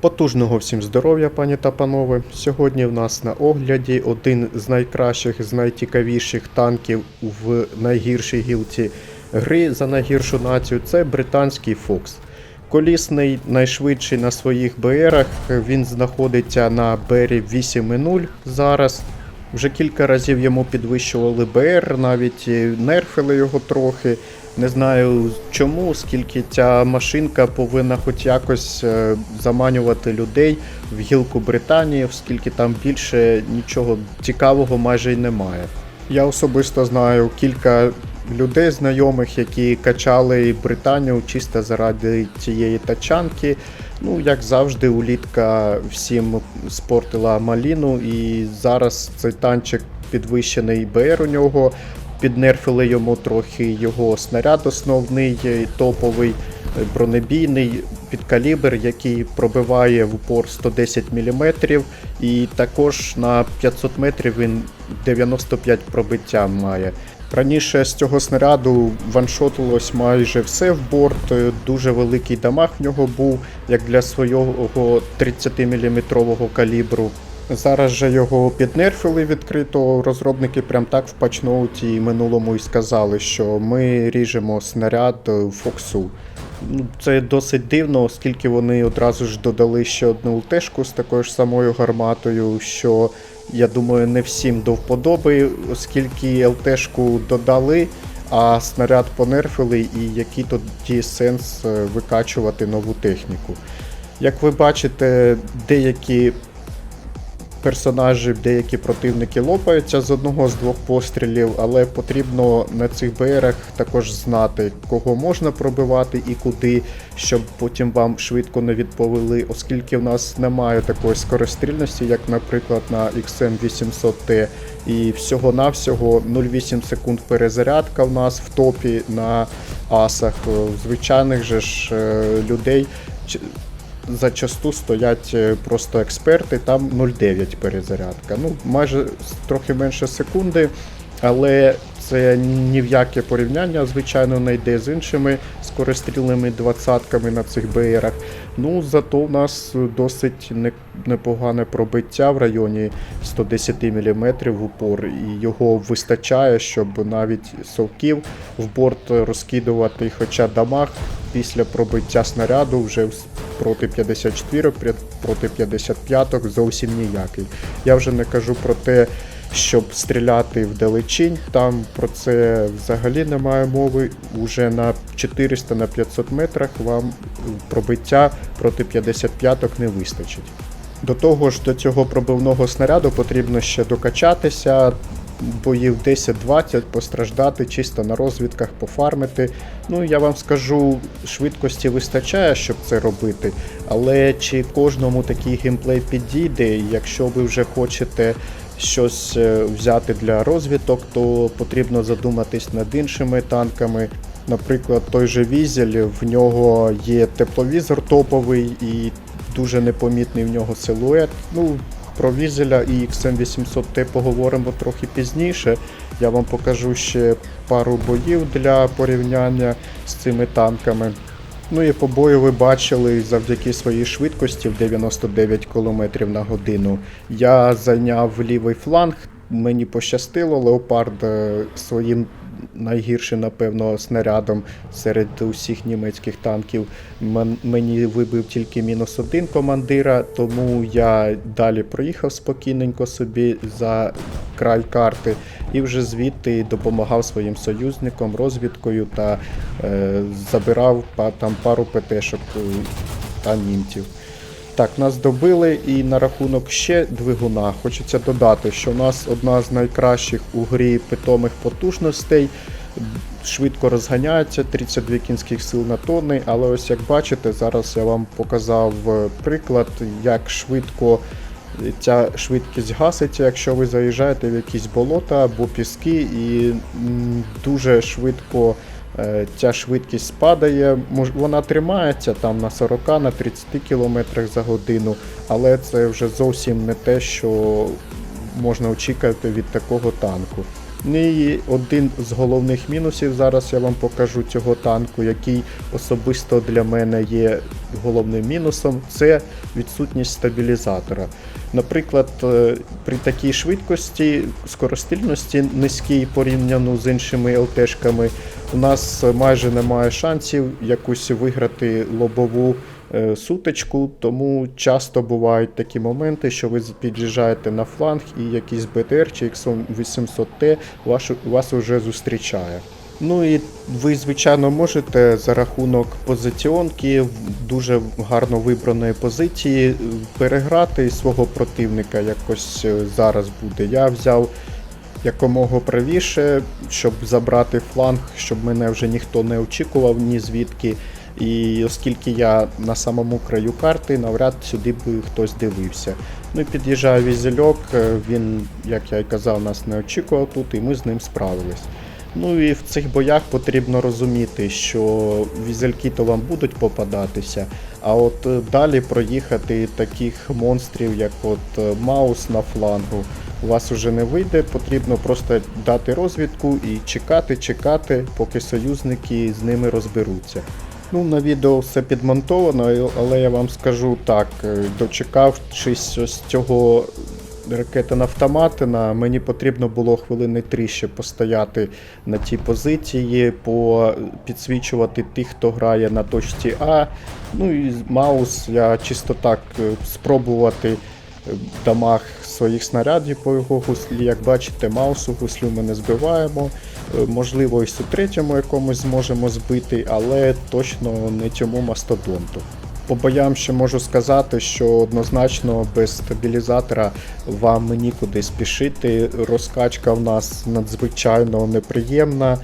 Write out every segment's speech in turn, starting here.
Потужного всім здоров'я, пані та панове. Сьогодні в нас на огляді один з найкращих, з найцікавіших танків в найгіршій гілці гри за найгіршу націю. Це британський Фокс. Колісний, найшвидший на своїх БРах. Він знаходиться на БРі 8.0 зараз. Вже кілька разів йому підвищували БР, навіть нерфили його трохи. Не знаю чому, оскільки ця машинка повинна хоч якось е, заманювати людей в гілку Британії, оскільки там більше нічого цікавого майже й немає. Я особисто знаю кілька людей знайомих, які качали Британію чисто заради цієї тачанки. Ну, як завжди, улітка всім спортила маліну, і зараз цей танчик підвищений БР у нього. Піднерфили йому трохи його снаряд основний, топовий, бронебійний під калібр, який пробиває в упор 110 мм, і також на 500 метрів він 95 пробиття має. Раніше з цього снаряду ваншотилось майже все в борт, е, дуже великий дамаг в нього був, як для свого 30-мм калібру. Зараз же його піднерфили відкрито. Розробники прям так в патчноуті минулому і сказали, що ми ріжемо снаряд е, Фоксу. Ну, Це досить дивно, оскільки вони одразу ж додали ще одну ЛТшку з такою ж самою гарматою, що я думаю не всім до вподоби, оскільки ЛТшку додали, а снаряд понерфили, і який тоді сенс е, викачувати нову техніку. Як ви бачите, деякі персонажі, деякі противники лопаються з одного з двох пострілів, але потрібно на цих БРах також знати, кого можна пробивати і куди, щоб потім вам швидко не відповіли, оскільки в нас немає такої скорострільності, як, наприклад, на XM800T. І всього-навсього 0,8 секунд перезарядка в нас в топі на асах. Звичайних же ж е, людей зачасту стоять е, просто експерти, там 0,9 перезарядка. Ну, майже трохи менше секунди, але це ні в яке порівняння, звичайно, не йде з іншими скорострільними двадцятками на цих БРах. Ну, зато у нас досить непогане пробиття в районі 110 мм в упор, і його вистачає, щоб навіть совків в борт розкидувати, хоча дамаг після пробиття снаряду вже проти 54, пря- проти 55 зовсім ніякий. Я вже не кажу про те, щоб стріляти вдалечінь, там про це взагалі немає мови. Уже на 400 на 500 метрах вам пробиття проти 55 не вистачить. До того ж, до цього пробивного снаряду потрібно ще докачатися, боїв 10-20, постраждати, чисто на розвідках пофармити. Ну, я вам скажу, швидкості вистачає, щоб це робити, але чи кожному такий геймплей підійде, якщо ви вже хочете щось е, взяти для розвиток, то потрібно задуматись над іншими танками. Наприклад, той же Візель, в нього є тепловізор топовий і дуже непомітний в нього силует. Ну, про Візеля і XM800T поговоримо трохи пізніше. Я вам покажу ще пару боїв для порівняння з цими танками. Ну і по бою ви бачили завдяки своїй швидкості в 99 км на годину. Я зайняв лівий фланг, мені пощастило, Леопард е, своїм найгіршим, напевно, снарядом серед усіх німецьких танків. Мен- Мені вибив тільки мінус один командира, тому я далі проїхав спокійненько собі за край карти і вже звідти допомагав своїм союзникам розвідкою та е, забирав там пару ПТшок е, та німців. Так, нас добили, і на рахунок ще двигуна хочеться додати, що у нас одна з найкращих у грі питомих потужностей. Швидко розганяється, 32 кінських сил на тонни, але ось як бачите, зараз я вам показав е, приклад, як швидко ця швидкість гаситься, якщо ви заїжджаєте в якісь болота або піски, і дуже швидко е, ця швидкість спадає. Вона тримається там на 40 на 30 км за годину, але це вже зовсім не те, що можна очікувати від такого танку. Ну і один з головних мінусів зараз я вам покажу цього танку, який особисто для мене є головним мінусом, це відсутність стабілізатора. Наприклад, е, при такій швидкості, скоростильності низькій порівняно з іншими ЛТшками, у нас майже немає шансів якусь виграти лобову е, сутичку, тому часто бувають такі моменти, що ви під'їжджаєте на фланг і якийсь БТР чи X800T вас, вже зустрічає. Ну і ви, звичайно, можете за рахунок позиціонки дуже гарно вибраної позиції переграти свого противника якось е, зараз буде. Я взяв якомога правіше, щоб забрати фланг, щоб мене вже ніхто не очікував ні звідки. І оскільки я на самому краю карти, навряд сюди би хтось дивився. Ну і під'їжджає візельок, е, він, як я й казав, нас не очікував тут, і ми з ним справились. Ну і в цих боях потрібно розуміти, що візельки то вам будуть попадатися, а от е, далі проїхати таких монстрів, як от е, Маус на флангу, у вас вже не вийде, потрібно просто дати розвідку і чекати, чекати, поки союзники з ними розберуться. Ну, на відео все підмонтовано, але я вам скажу так, е, дочекавшись ось цього ракети автоматина, мені потрібно було хвилини три ще постояти на тій позиції, по підсвічувати тих, хто грає на точці А. Ну і маус я чисто так е, спробувати е, дамаг своїх снарядів по його гуслі. Як бачите, маусу гуслю ми не збиваємо. Е, Можливо, і у третьому якомусь зможемо збити, але точно не цьому мастодонту. По боям ще можу сказати, що однозначно без стабілізатора вам нікуди спішити. Розкачка в нас надзвичайно неприємна.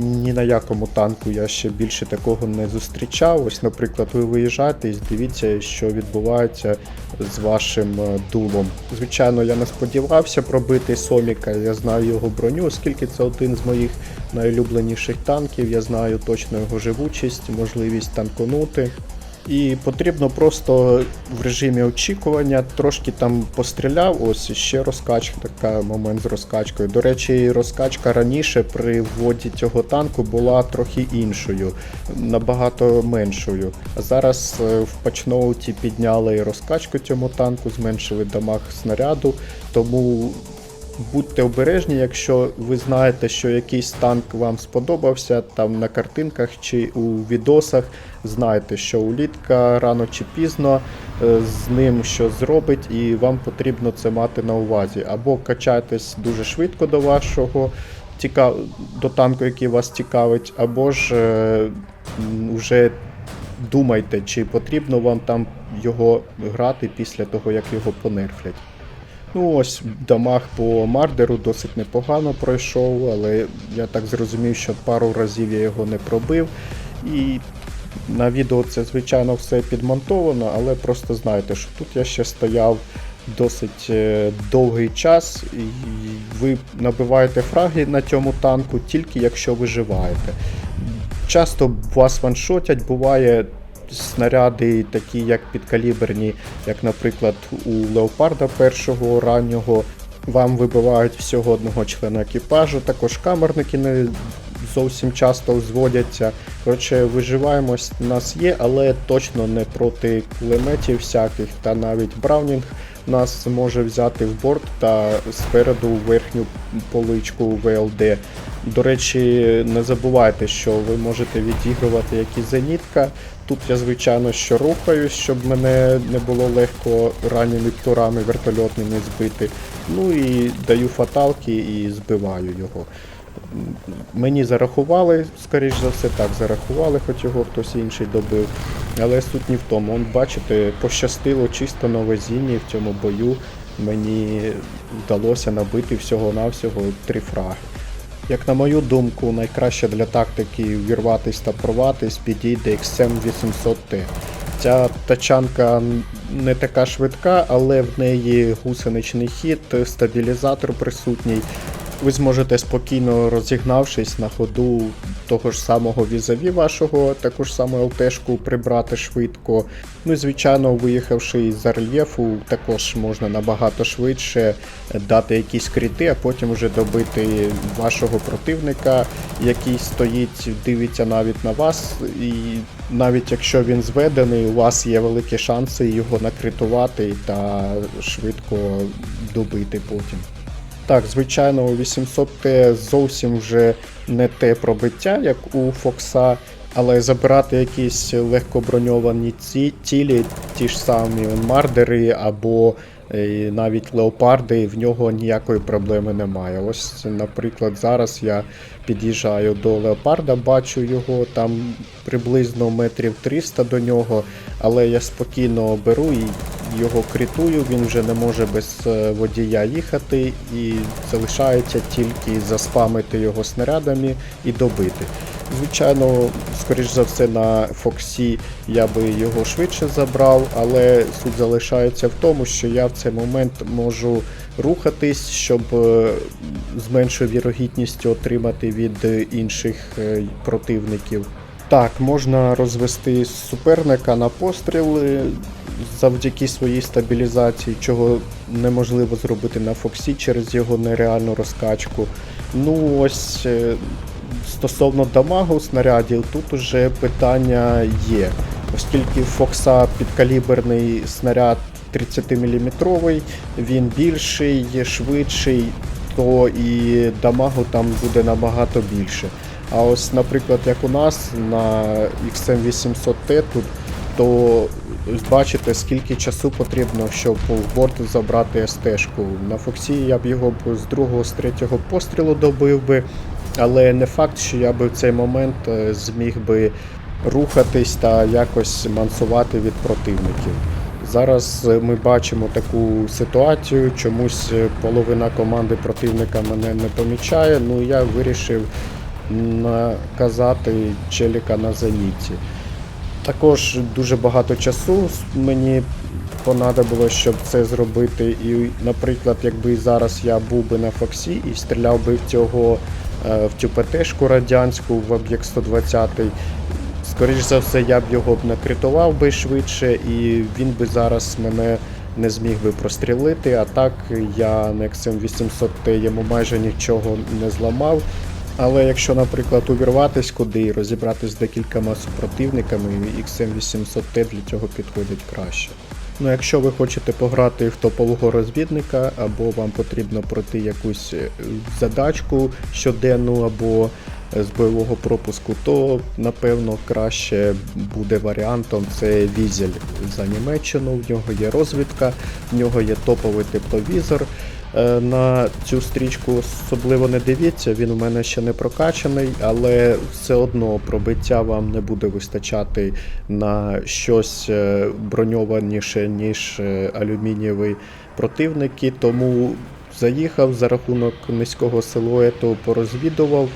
Ні на якому танку я ще більше такого не зустрічав. Ось, наприклад, ви виїжджаєте і дивіться, що відбувається з вашим е, дулом. Звичайно, я не сподівався пробити Соміка, я знаю його броню, оскільки це один з моїх найулюбленіших танків. Я знаю точно його живучість, можливість танконути. І потрібно просто в режимі очікування трошки там постріляв. Ось ще розкачка, така момент з розкачкою. До речі, розкачка раніше при вводі цього танку була трохи іншою, набагато меншою. А зараз е, в патчноуті підняли розкачку цьому танку, зменшили дамаг снаряду, тому будьте обережні, якщо ви знаєте, що якийсь танк вам сподобався, там на картинках чи у відосах, знайте, що улітка рано чи пізно е, з ним щось зробить, і вам потрібно це мати на увазі. Або качайтесь дуже швидко до вашого цікав... до танку, який вас цікавить, або ж е, вже думайте, чи потрібно вам там його грати після того, як його понерфлять. Ну ось дамаг по мардеру досить непогано пройшов, але я так зрозумів, що пару разів я його не пробив. І на відео це, звичайно, все підмонтовано, але просто знайте, що тут я ще стояв досить е, довгий час, і ви набиваєте фраги на цьому танку тільки якщо виживаєте. Часто вас ваншотять, буває снаряди такі, як підкаліберні, як, наприклад, у Леопарда першого раннього. Вам вибивають всього одного члена екіпажу, також камерники не зовсім часто зводяться. Коротше, виживаємось у нас є, але точно не проти кулеметів всяких, та навіть Браунінг нас може взяти в борт та спереду верхню поличку ВЛД. До речі, не забувайте, що ви можете відігрувати як і зенітка. Тут я, звичайно, що рухаюсь, щоб мене не було легко ранніми турами вертольотними збити. Ну і даю фаталки і збиваю його. Мені зарахували, скоріш за все, так, зарахували, хоч його хтось інший добив. Але суть не в тому. Он, бачите, пощастило чисто на везінні в цьому бою. Мені вдалося набити всього-навсього три фраги. Як на мою думку, найкраще для тактики вірватись та порватись підійде XM 800T. Ця тачанка не така швидка, але в неї гусеничний хід, стабілізатор присутній. Ви зможете спокійно розігнавшись на ходу того ж самого візаві вашого, таку ж саму ЛТшку прибрати швидко. Ну і звичайно, виїхавши із рельєфу, також можна набагато швидше дати якісь кріти, а потім вже добити вашого противника, який стоїть, дивиться навіть на вас, і навіть якщо він зведений, у вас є великі шанси його накритувати та швидко добити потім. Так, звичайно, у 800Т зовсім вже не те пробиття, як у Фокса, але забирати якісь легкоброньовані ці, тілі, ті ж самі мардери або е, навіть леопарди, в нього ніякої проблеми немає. Ось, наприклад, зараз я під'їжджаю до леопарда, бачу його там приблизно метрів 300 до нього, але я спокійно беру і його критую, він вже не може без е, водія їхати і залишається тільки заспамити його снарядами і добити. Звичайно, скоріш за все, на Фоксі я би його швидше забрав, але суть залишається в тому, що я в цей момент можу рухатись, щоб е, з меншою вірогідністю отримати від інших е, противників. Так, можна розвести суперника на постріли завдяки своїй стабілізації, чого неможливо зробити на Фоксі через його нереальну розкачку. Ну ось е, стосовно дамагу снарядів, тут уже питання є. Оскільки Фокса підкаліберний снаряд 30-мм, він більший, швидший, то і дамагу там буде набагато більше. А ось, наприклад, як у нас на XM800T тут, то бачите, скільки часу потрібно, щоб в борт забрати СТ-шку. На Фоксі я б його з другого, з третього пострілу добив би, але не факт, що я би в цей момент е, зміг би рухатись та якось мансувати від противників. Зараз е, ми бачимо таку ситуацію, чомусь е, половина команди противника мене не помічає, ну я вирішив наказати челіка на зеніті. Також дуже багато часу мені понадобилось, щоб це зробити. І, наприклад, якби зараз я був би на Фоксі і стріляв би в цього е, в цю ПТшку радянську в об'єкт 120 скоріш за все, я б його б накритував би швидше, і він би зараз мене не зміг би прострілити. А так я на XM800T йому майже нічого не зламав. Але якщо, наприклад, увірватись куди і розібратись з декількома супротивниками, XM800T для цього підходить краще. Ну, якщо ви хочете пограти в топового розвідника, або вам потрібно пройти якусь е, задачку щоденну або е, з бойового пропуску, то напевно краще буде варіантом це Візель за Німеччину. В нього є розвідка, в нього є топовий тепловізор. Е, На цю стрічку особливо не дивіться, він у мене ще не прокачаний, але все одно пробиття вам не буде вистачати на щось е, броньованіше, ніж е, алюмінієвий противники. Тому заїхав за рахунок низького силуету, порозвідував,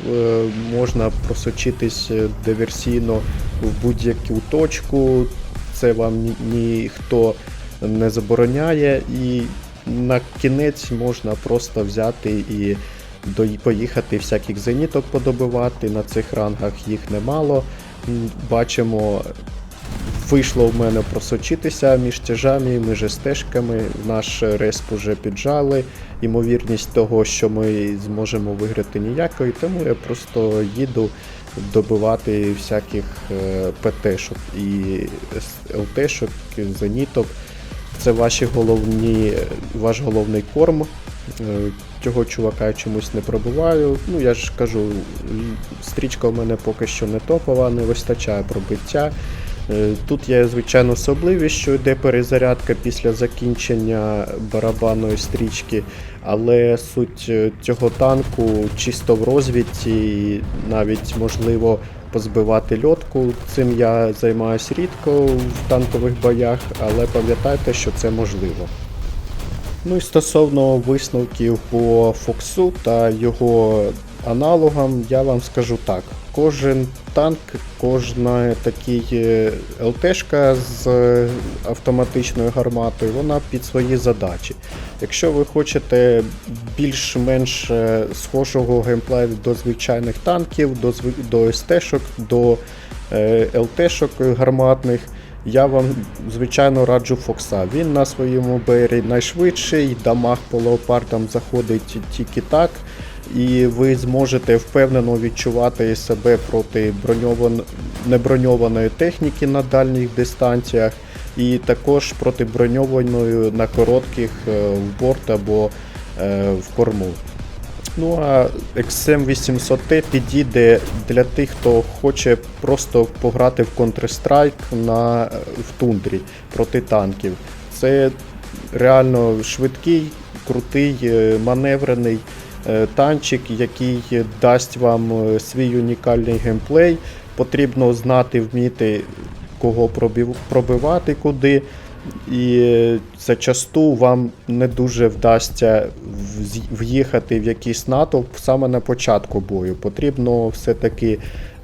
можна просочитись диверсійно в будь-яку точку. Це вам ні- ніхто не забороняє і на кінець можна просто взяти і поїхати всяких зеніток подобивати. На цих рангах їх немало. Бачимо, вийшло в мене просочитися між тяжами, між стежками. Наш респ уже піджали. Ймовірність того, що ми зможемо виграти ніякої, тому я просто їду добивати всяких е, ПТ-шок і ЛТ-шок, зеніток. Це ваші головні, ваш головний корм. Е, Цього чувака я чомусь не пробиваю. Ну я ж кажу, стрічка у мене поки що не топова, не вистачає пробиття. Е, Тут є звичайно особливість, що йде перезарядка після закінчення барабанної стрічки, але суть е, цього танку чисто в розвідці, навіть можливо позбивати льотку. Цим я займаюся рідко в танкових боях, але пам'ятайте, що це можливо. Ну і стосовно висновків по Фоксу та його аналогам, я вам скажу так. Кожен танк, кожна такий е, ЛТшка з автоматичною гарматою, вона під свої задачі. Якщо ви хочете більш-менш е, схожого геймплею до звичайних танків, до, до СТ-шок, до е, ЛТ-шок гарматних, я вам звичайно раджу Фокса. Він на своєму БРі найшвидший, дамаг по леопардам заходить тільки так. І ви зможете впевнено відчувати себе проти броньован... неброньованої техніки на дальніх дистанціях, і також проти броньованої на коротких е, в борт або е, в корму. Ну а XM 800T підійде для тих, хто хоче просто пограти в Counter-Strike на, в тундрі проти танків. Це реально швидкий, крутий, е, маневрений танчик, який дасть вам е, свій унікальний геймплей. Потрібно знати, вміти кого пробивати куди. І е, зачасту вам не дуже вдасться в'їхати в якийсь натовп саме на початку бою. Потрібно все-таки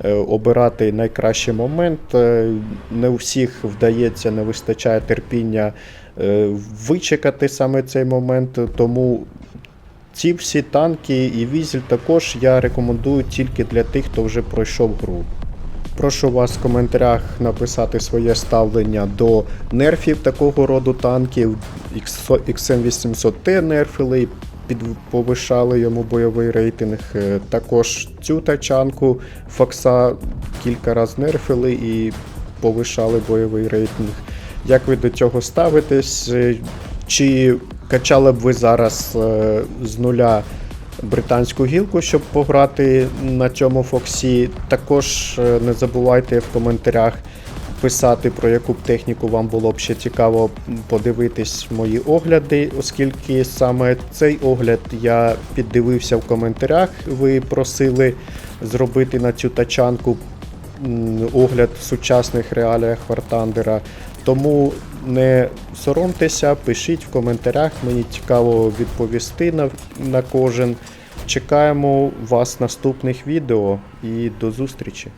е, обирати найкращий момент. Е, Не у всіх вдається, не вистачає терпіння е, вичекати саме цей момент. Тому ці всі танки і візель також я рекомендую тільки для тих, хто вже пройшов гру. Прошу вас в коментарях написати своє ставлення до нерфів такого роду танків. XM800T нерфили, повишали йому бойовий рейтинг. Е, Також цю тачанку Фокса кілька разів нерфили і повишали бойовий рейтинг. Як ви до цього ставитесь? Е, Чи качали б ви зараз е, з нуля британську гілку, щоб пограти на цьому Фоксі. Також е, не забувайте в коментарях писати, про яку б техніку вам було б ще цікаво подивитись мої огляди, оскільки саме цей огляд я піддивився в коментарях. Ви просили зробити на цю тачанку огляд в сучасних реаліях Вартандера. Тому не соромтеся, пишіть в коментарях, мені цікаво відповісти на, на кожен. Чекаємо вас наступних відео і до зустрічі!